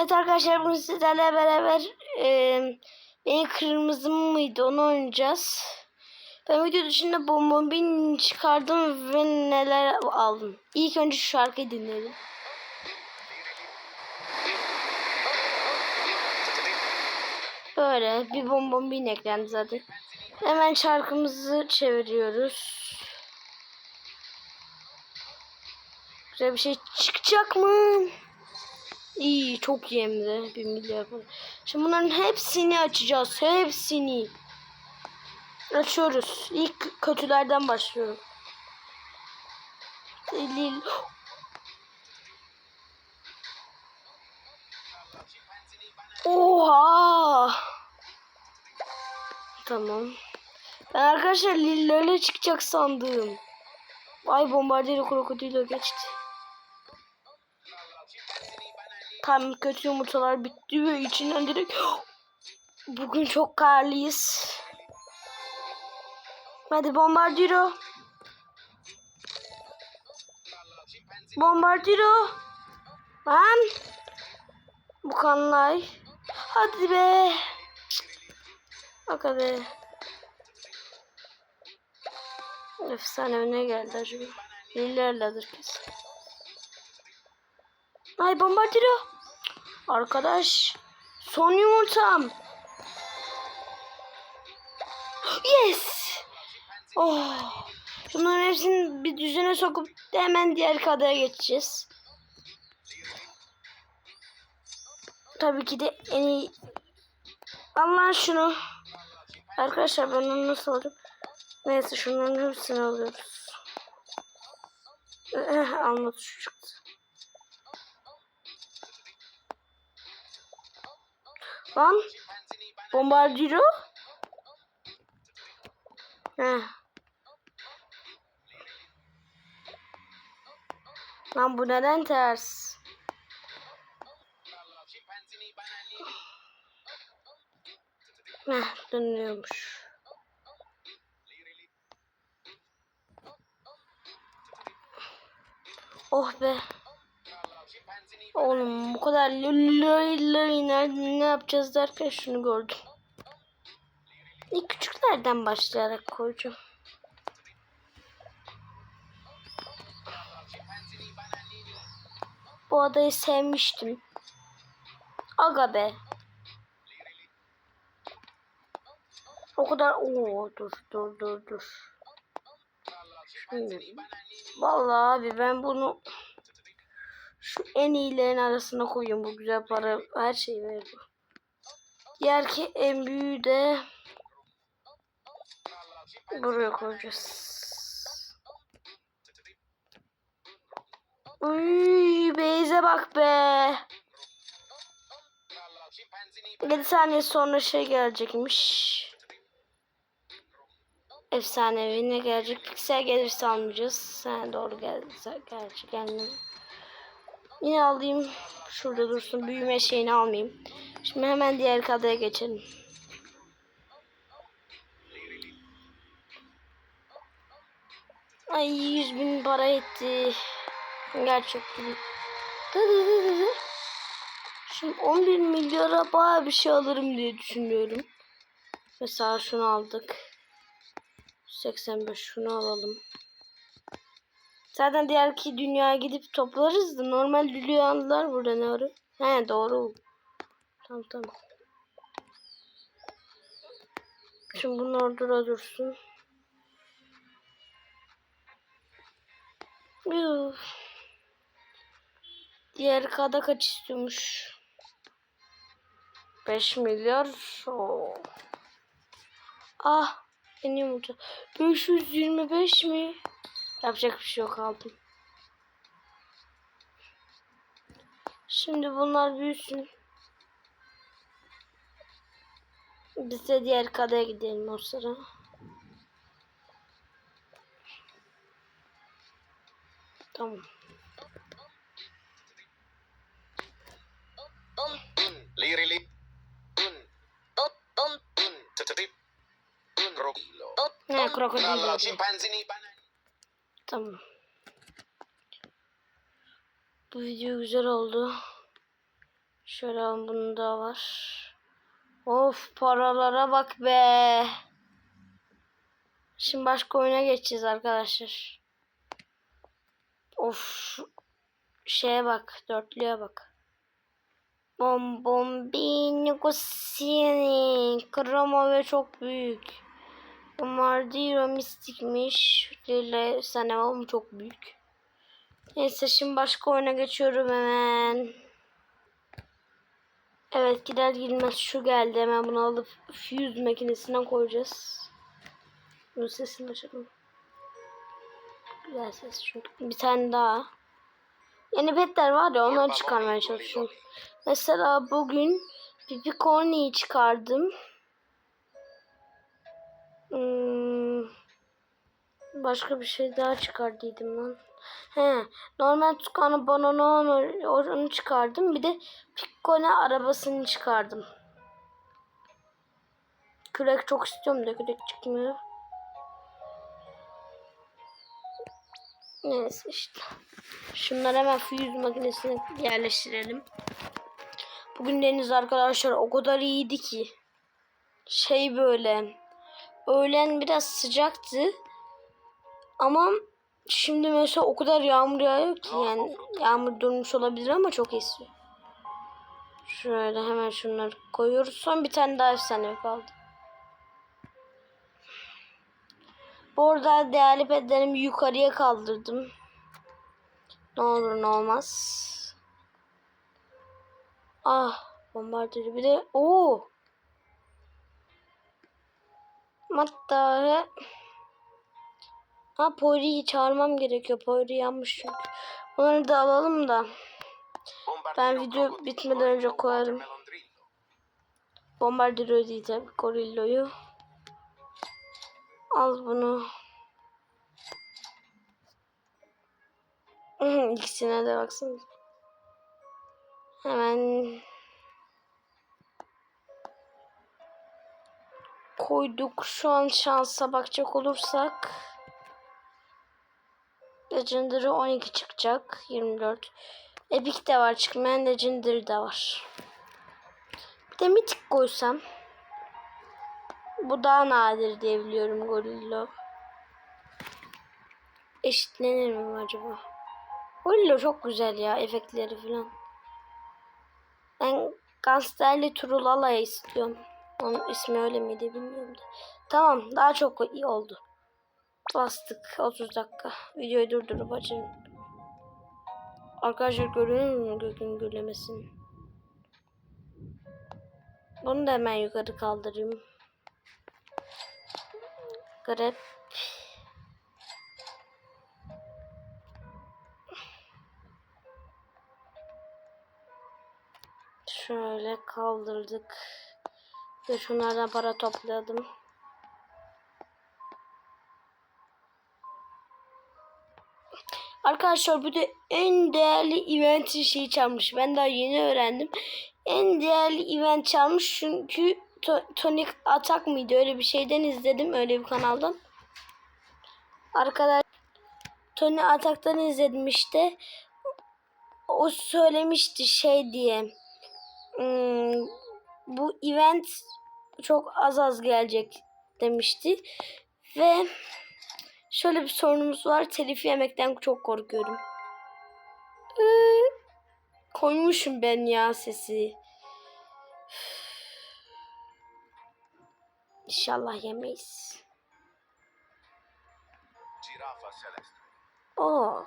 Evet arkadaşlar bugün sizlerle beraber e, benim kırmızı mıydı onu oynayacağız. Ben video dışında bombobin çıkardım ve neler aldım. İlk önce şu şarkıyı dinleyelim. Böyle bir bombobin eklendi zaten. Hemen şarkımızı çeviriyoruz. Güzel bir şey çıkacak mı? İyi çok iyi hem de. Bir milyar falan. Şimdi bunların hepsini açacağız. Hepsini. Açıyoruz. İlk kötülerden başlıyorum. Delil. Oha. Tamam. Ben arkadaşlar lillerle çıkacak sandım. Ay bombardiro krokodilo geçti. Tam kötü yumurtalar bitti ve içinden direkt bugün çok karlıyız. Hadi bombardiro. Bombardiro. Lan. Bu kanlay. Hadi be. Bak be. Efsane ne geldi acaba? Lillerledir kesin. Ay bombardiro. Arkadaş. Son yumurtam. Yes. Oh. Şunların hepsini bir düzene sokup hemen diğer kadaya geçeceğiz. Tabii ki de en iyi... Al lan şunu. Arkadaşlar ben onu nasıl alacağım? Neyse şunların hepsini alıyoruz. Eh, alma tuşu çıktı. Lan. Bombardiro. Heh. Lan bu neden ters? Heh, dönüyormuş. Oh be. Oğlum bu kadar lülülülü ne yapacağız derken şunu gördüm. İlk küçüklerden başlayarak koyacağım. Bu adayı sevmiştim. Aga be. O kadar Oo dur dur dur dur. Şimdi, vallahi abi ben bunu şu en iyilerin arasına koyayım. Bu güzel para her şeyi bu. Diğer ki en büyüğü de buraya koyacağız. Uy, Beyze bak be. 7 saniye sonra şey gelecekmiş. Efsanevi ne gelecek? Piksel gelirse almayacağız. Ha, doğru geldi. Gerçi gelmedi. Yine alayım. Şurada dursun. Büyüme şeyini almayayım. Şimdi hemen diğer kadaya geçelim. Ay 100 bin para etti. Gerçekten. Şimdi 11 milyara baya bir şey alırım diye düşünüyorum. Mesela şunu aldık. 85 şunu alalım. Zaten diğer ki dünyaya gidip toplarız da normal dünyalılar burada ne arıyor? He doğru. Tamam tamam. Şimdi bunu orada dursun. Yuh. Diğer kada kaç istiyormuş? 5 milyar. Oo. Ah. En yumurta. 525 mi? Yapacak bir şey yok aldım. Şimdi bunlar büyüsün. Biz de diğer kadaya gidelim o sıra. Tamam. Ne krokodil Tamam. Bu video güzel oldu. Şöyle alalım, bunu da var. Of paralara bak be. Şimdi başka oyuna geçeceğiz arkadaşlar. Of şeye bak. Dörtlüye bak. Bom bombini kusini. Kromo ve çok büyük. Bombardiro mistikmiş. Lille Saneval çok büyük. Neyse şimdi başka oyuna geçiyorum hemen. Evet gider girmez şu geldi. Hemen bunu alıp fuse makinesine koyacağız. Bunun sesini açalım. Güzel ses çünkü. Bir tane daha. Yeni petler var ya onları çıkarmaya çalışıyorum. Mesela bugün Pipicorni'yi çıkardım. Hmm, başka bir şey daha çıkardıydım lan. He, normal Tucano Bonono onu çıkardım. Bir de Piccone arabasını çıkardım. Kürek çok istiyorum da kürek çıkmıyor. Neyse işte. Şunları hemen fuse makinesine yerleştirelim. Bugün deniz arkadaşlar o kadar iyiydi ki. Şey böyle. Öğlen biraz sıcaktı. Ama şimdi mesela o kadar yağmur yağıyor ki yani yağmur durmuş olabilir ama çok esiyor. Şöyle hemen şunları koyuyoruz. Son bir tane daha efsane kaldı. Bu arada değerli petlerimi yukarıya kaldırdım. Ne olur ne olmaz. Ah bombardırı bir de o. Hatta Ha Poiri'yi çağırmam gerekiyor. Poiri yanmış çünkü. Onları da alalım da. Ben video bitmeden önce koyarım. Bombardiro değil tabii. Gorillo'yu. Al bunu. İkisine de baksana. Hemen koyduk. Şu an şansa bakacak olursak Legendary 12 çıkacak. 24. Epic de var çıkmayan Legendary de var. Bir de Mythic koysam. Bu daha nadir diye biliyorum Gorillo. Eşitlenir mi acaba? Gorillo çok güzel ya efektleri falan. Ben Gangsterli Trulala'ya istiyorum. Onun ismi öyle miydi bilmiyorum da. Tamam daha çok iyi oldu. Bastık 30 dakika. Videoyu durdurup açayım. Arkadaşlar görüyor musunuz gökün gürlemesini? Bunu da hemen yukarı kaldırayım. Grep. Şöyle kaldırdık. Ve şunlardan para topladım. Arkadaşlar bu da en değerli event şeyi çalmış. Ben daha yeni öğrendim. En değerli event çalmış çünkü to Tonic Attack mıydı? Öyle bir şeyden izledim. Öyle bir kanaldan. Arkadaş Tony Attack'tan izledim işte. O söylemişti şey diye. Hmm, bu event çok az az gelecek demişti. Ve şöyle bir sorunumuz var. Telif yemekten çok korkuyorum. Ee, koymuşum ben ya sesi. İnşallah yemeyiz. Girafa celeste. Oo.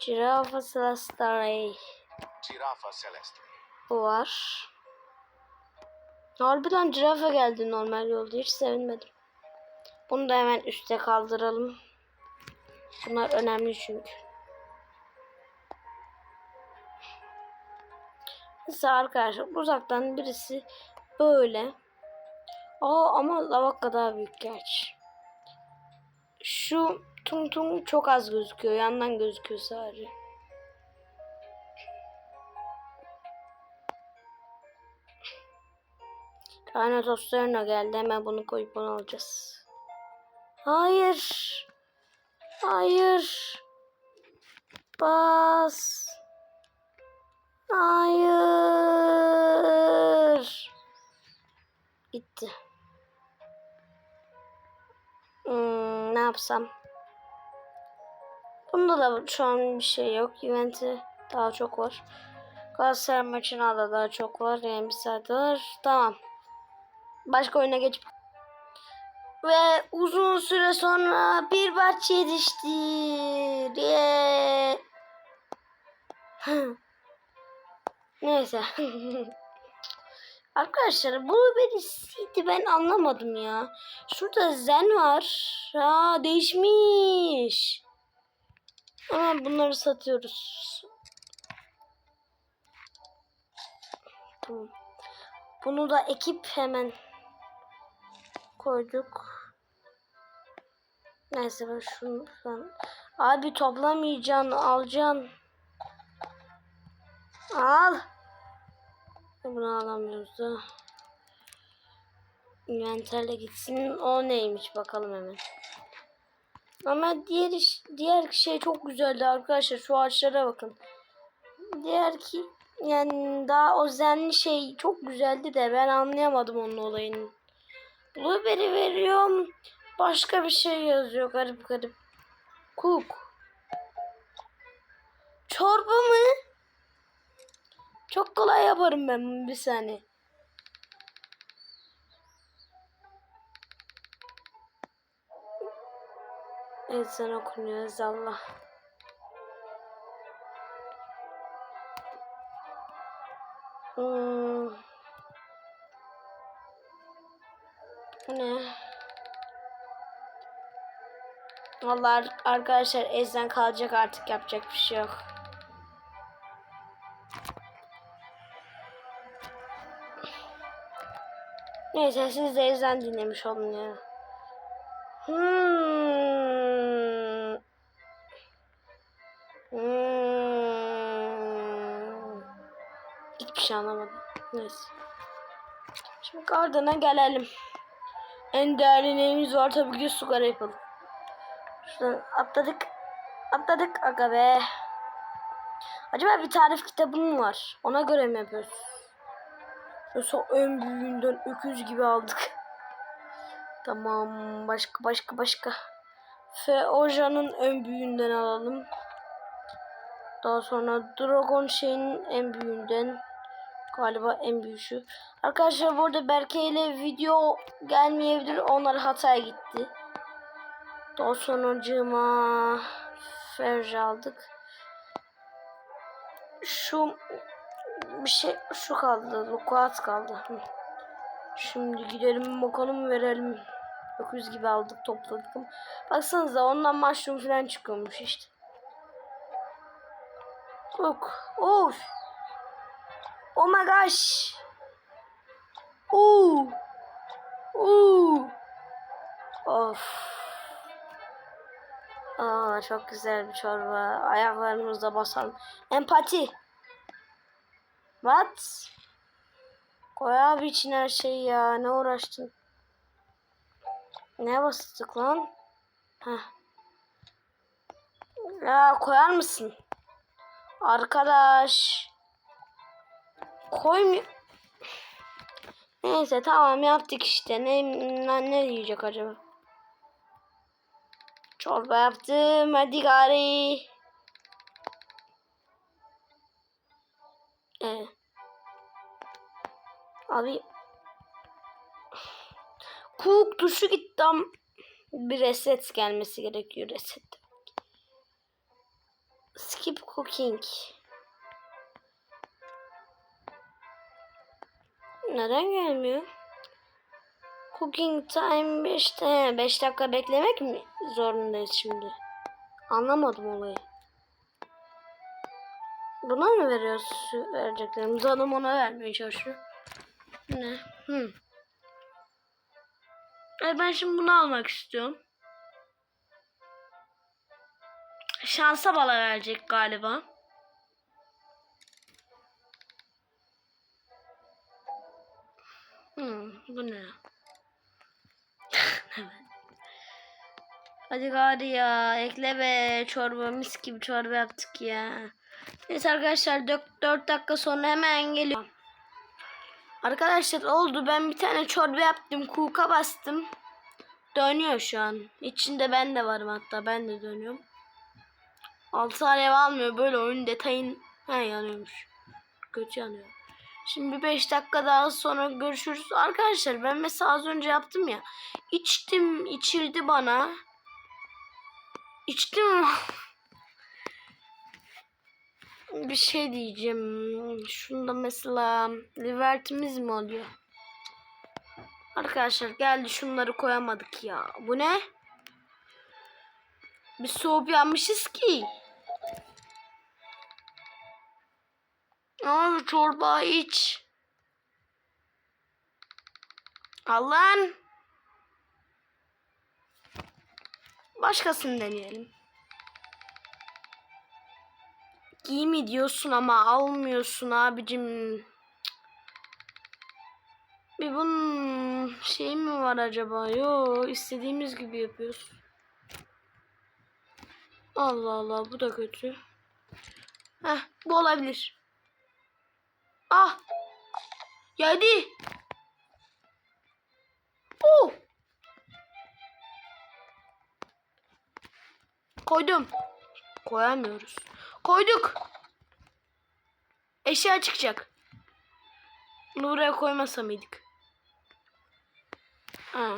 Girafa Celestare. Girafa celeste. Bu var. Harbiden cirafa geldi normal yolda. Hiç sevinmedim. Bunu da hemen üste kaldıralım. Bunlar önemli çünkü. Mesela arkadaşlar uzaktan birisi böyle. Aa ama lavaka daha büyük gerçi. Şu tung tung çok az gözüküyor. Yandan gözüküyor sadece. Tane tostlarına geldi. Hemen bunu koyup onu alacağız. Hayır. Hayır. Bas. Hayır. Gitti. Hmm, ne yapsam? Bunda da şu an bir şey yok. Juventus daha çok var. Galatasaray maçına da daha çok var. Yani bir saat var. Tamam. Başka oyuna geçip ve uzun süre sonra bir bahçe yetiştir. Yeah. Neyse. Arkadaşlar bu birisiydi ben anlamadım ya. Şurada zen var. Ha değişmiş. Ama bunları satıyoruz. Tamam. Bunu da ekip hemen koyduk. Neyse ben şunu ben... Abi toplamayacaksın, alacaksın. Al. Bunu alamıyoruz da. Inventerle gitsin. O neymiş bakalım hemen. Ama diğer iş, diğer şey çok güzeldi arkadaşlar. Şu ağaçlara bakın. Diğer ki yani daha o zenli şey çok güzeldi de ben anlayamadım onun olayını. Blueberry veriyorum. Başka bir şey yazıyor garip garip. Cook. Çorba mı? Çok kolay yaparım ben bir saniye. Sen okunuyoruz Allah. Hmm. Bu ne? Vallahi arkadaşlar ezden kalacak artık yapacak bir şey yok. Neyse siz de ezden dinlemiş olun ya. Hmm. Hmm. Hiçbir şey anlamadım. Neyse. Şimdi Garden'a gelelim. En değerli neyimiz var tabii ki sigara yapalım. Şuradan atladık. Atladık aga be. Acaba bir tarif kitabı mı var? Ona göre mi yapıyoruz? Yoksa en büyüğünden öküz gibi aldık. Tamam. Başka başka başka. Feoja'nın en büyüğünden alalım. Daha sonra Dragon şeyin en büyüğünden. Galiba en büyüğü. Arkadaşlar burada Berke ile video gelmeyebilir. Onlar hataya gitti. Daha sonra cıma Ferja aldık. Şu bir şey şu kaldı. Lukuat kaldı. Şimdi gidelim bakalım verelim. 900 gibi aldık topladık. Baksanıza ondan mushroom falan çıkıyormuş işte. Look. Of. Oh my gosh. Oo. Oo. Of. Aa çok güzel bir çorba. Ayaklarımızda basalım. Empati. What? Koy abi için her şeyi ya. Ne uğraştın? Ne bastık lan? Heh. Ya koyar mısın? Arkadaş. Koymuyor. Neyse tamam yaptık işte. Ne, ne, ne yiyecek acaba? Çorba yaptım. Hadi gari. Ee. Abi. Cook tuşu gitti bir reset gelmesi gerekiyor. Reset. Skip cooking. Neden gelmiyor? Cooking time 5 5 dakika beklemek mi zorundayız şimdi? Anlamadım olayı. Buna mı veriyoruz şu vereceklerimizi? Adam ona vermeye çalışıyor. Ne? Hı. E ben şimdi bunu almak istiyorum. Şansa bala verecek galiba. Hmm, bu ne? Hadi gari ya ekle be çorba mis gibi çorba yaptık ya. Neyse arkadaşlar 4, dakika sonra hemen geliyor. Arkadaşlar oldu ben bir tane çorba yaptım kuka bastım. Dönüyor şu an. İçinde ben de varım hatta ben de dönüyorum. 6 alev almıyor böyle oyun detayın he yanıyormuş. Kötü yanıyor. Şimdi bir 5 dakika daha sonra görüşürüz. Arkadaşlar ben mesela az önce yaptım ya. İçtim içildi bana. İçtim bir şey diyeceğim. Şunda mesela libertimiz mi oluyor? Arkadaşlar geldi şunları koyamadık ya. Bu ne? Biz soğuk yanmışız ki. Abi çorba iç. Allah'ın. Başkasını deneyelim. Giy mi diyorsun ama almıyorsun abicim. Bir bunun şey mi var acaba? Yo istediğimiz gibi yapıyoruz. Allah Allah bu da kötü. Heh bu olabilir. Ah. Geldi. Oh. Koydum. Koyamıyoruz. Koyduk. Eşya çıkacak. Bunu buraya koymasa mıydık? Ha.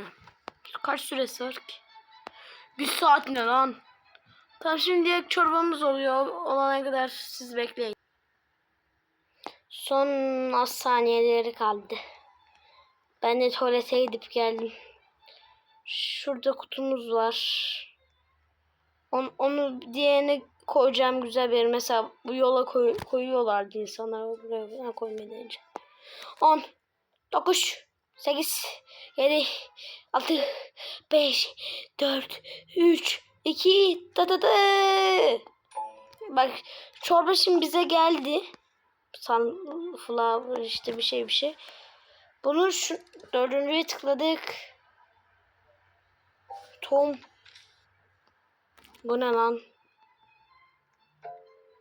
Kaç süresi var ki? Bir saat ne lan? Tamam şimdi çorbamız oluyor. Olana kadar siz bekleyin. Son az saniyeleri kaldı. Ben de tuvalete gidip geldim. Şurada kutumuz var. Onu, onu diğerine koyacağım güzel bir. Mesela bu yola koy, koyuyorlardı insanlar. Buraya ha, koymayı deneyeceğim. 10 9 8 7 6 5 4 3 2 da da da. Bak çorba şimdi bize geldi. Sunflower işte bir şey bir şey. Bunu şu dördüncüye tıkladık. Tom. Bu ne lan?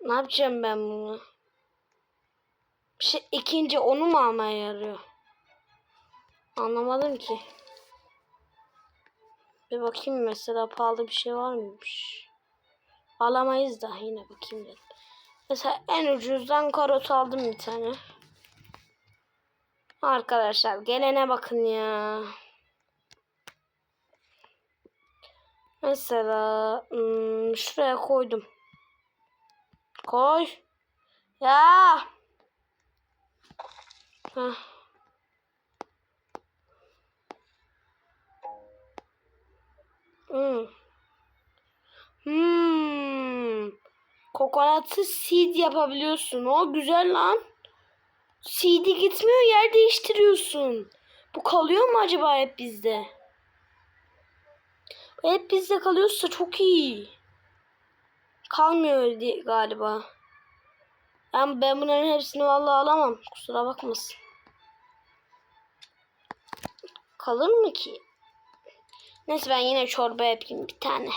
Ne yapacağım ben bunu? Bir şey ikinci onu mu almaya yarıyor? Anlamadım ki. Bir bakayım mesela pahalı bir şey var mıymış? Alamayız da yine bakayım dedim. Mesela en ucuzdan karot aldım bir tane. Arkadaşlar gelene bakın ya. Mesela hmm, şuraya koydum. Koy. Ya. Heh. Hmm. Hmm. Kokonatı seed yapabiliyorsun. O güzel lan. Seed'i gitmiyor yer değiştiriyorsun. Bu kalıyor mu acaba hep bizde? Hep bizde kalıyorsa çok iyi. Kalmıyor di- galiba. Yani ben bunların hepsini vallahi alamam. Kusura bakmasın. Kalır mı ki? Neyse ben yine çorba yapayım bir tane.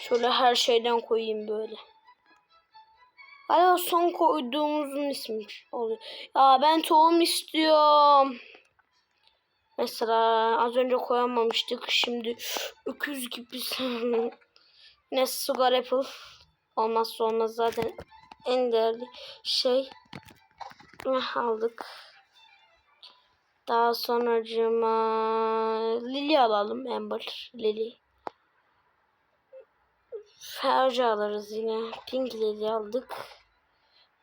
Şöyle her şeyden koyayım böyle. Galiba son koyduğumuzun ismi oluyor. Ya ben tohum istiyorum. Mesela az önce koyamamıştık. Şimdi öküz gibi. Yine sugar apple. Olmazsa olmaz zaten en değerli şey. Ne aldık? Daha sonracığıma Lily alalım. Amber Lily. Ferci alırız yine. Pink Lily aldık.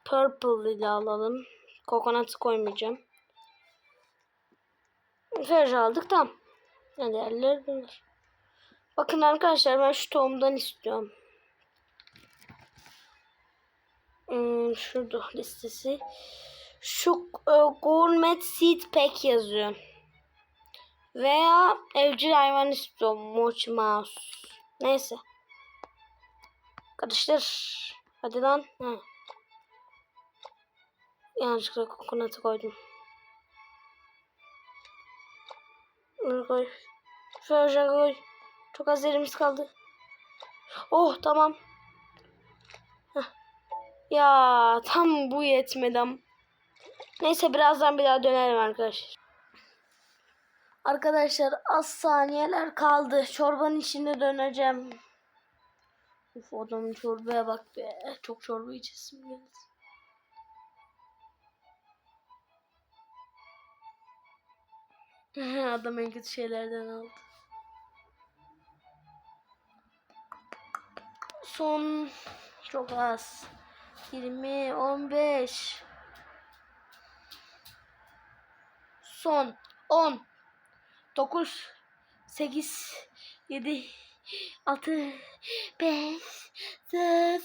Purple Lily alalım. Kokonatı koymayacağım. Ferci aldık tamam. Ne değerler bunlar. Bakın arkadaşlar ben şu tohumdan istiyorum. Hmm, şurada listesi. Şu e, Gourmet Seed Pack yazıyor. Veya evcil hayvan istiyorum. Mochi Mouse. Neyse. Karıştır. Hadi lan. Ha. Yanlışlıkla kokonatı koydum. Bunu koy. Şöyle koy. Çok az yerimiz kaldı. Oh tamam. Heh. Ya tam bu yetmedi ama. Neyse birazdan bir daha dönelim arkadaşlar. Arkadaşlar az saniyeler kaldı. Çorbanın içine döneceğim. Uf adamın çorbaya bak be. Çok çorba içesim geldi. Adam en kötü şeylerden aldı. Son çok az. 20, 15. Son 10, 9, 8, 7, 6, 5, 4,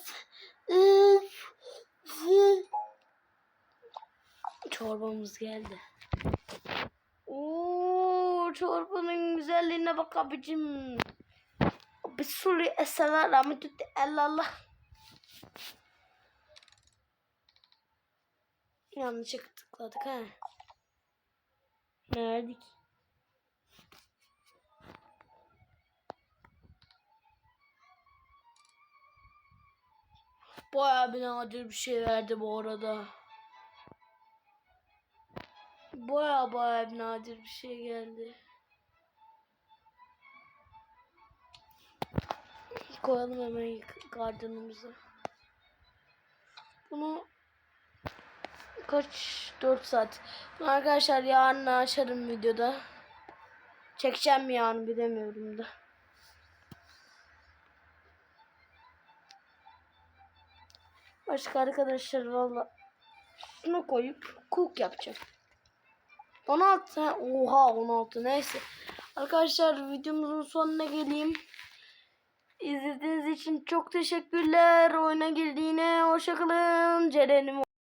3, 2. Çorbamız geldi. Oo, çorbanın güzelliğine bak abicim. Bir sürü eserler ama tut Allah. Yanlışlıkla tıkladık ha. Nerede ki? Baya bir nadir bir şey verdi bu arada. Baya baya bir nadir bir şey geldi. Koyalım hemen gardenımıza. Bunu kaç 4 saat. Arkadaşlar yarın açarım videoda. Çekeceğim yarın bilemiyorum da. Başka arkadaşlar valla şunu koyup cook yapacağım. 16 ha, oha 16 neyse. Arkadaşlar videomuzun sonuna geleyim. İzlediğiniz için çok teşekkürler. Oyuna girdiğine hoşçakalın. Ceren'im